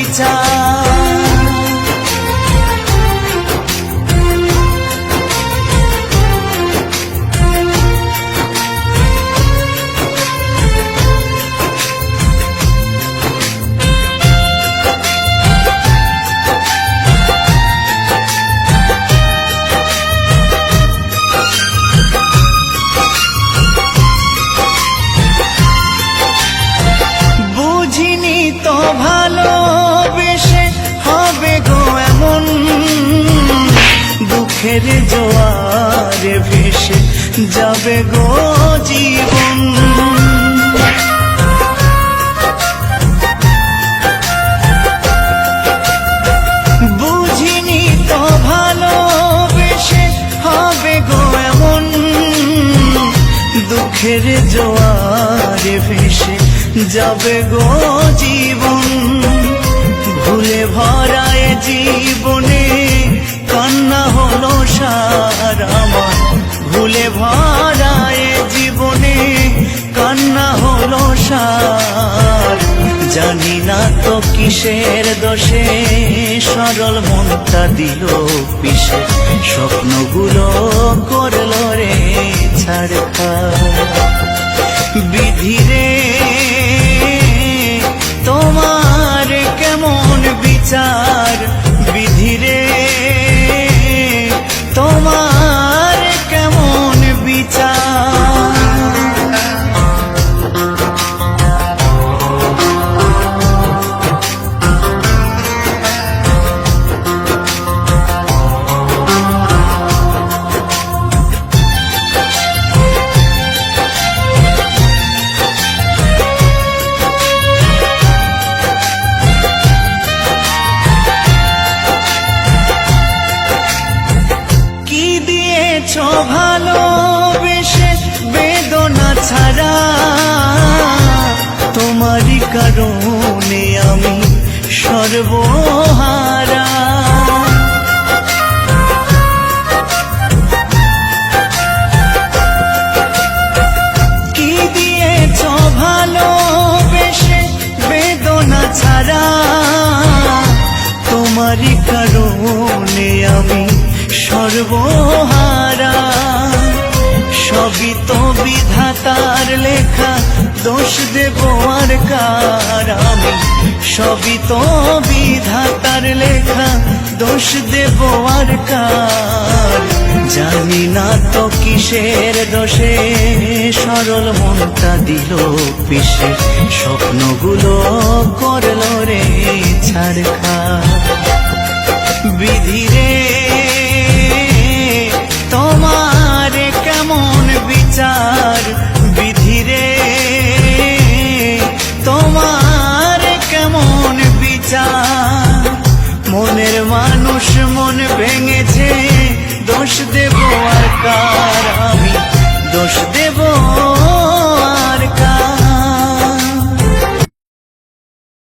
বিচার দুঃখের জোয়ারে ভেসে যাবে গো জীবন। দুঃখের জোয়ারে ভেসে যাবে গো জীবন। ভুলে ভরায় জীবনে ভুলে ভরায় জীবনে, কান্না হলো সার। জানি না তো কিসের দোষে, সরল মনটা দিল পিসে। স্বপ্নগুলো করল রে ছাড়খা বিধিরে তোমার কেমন বিচার? দিয়েছ ভালোবেসে বেদনা ছাড়া। তোমারই কারণে আমি সর্বহারা। কি বেদনা ছাড়া? তোমারই আমি সর্বহারা। বিধাতার লেখা, দোষ দেব আর কার আমি? সবই তো বিধাতার লেখা, দোষ দেব আর কার জানি না তো কিসের দোষে, সরল মনটা দিল পিসে। স্বপ্নগুলো করল রে ছাড়খা বিধিরে কার আমি দোষ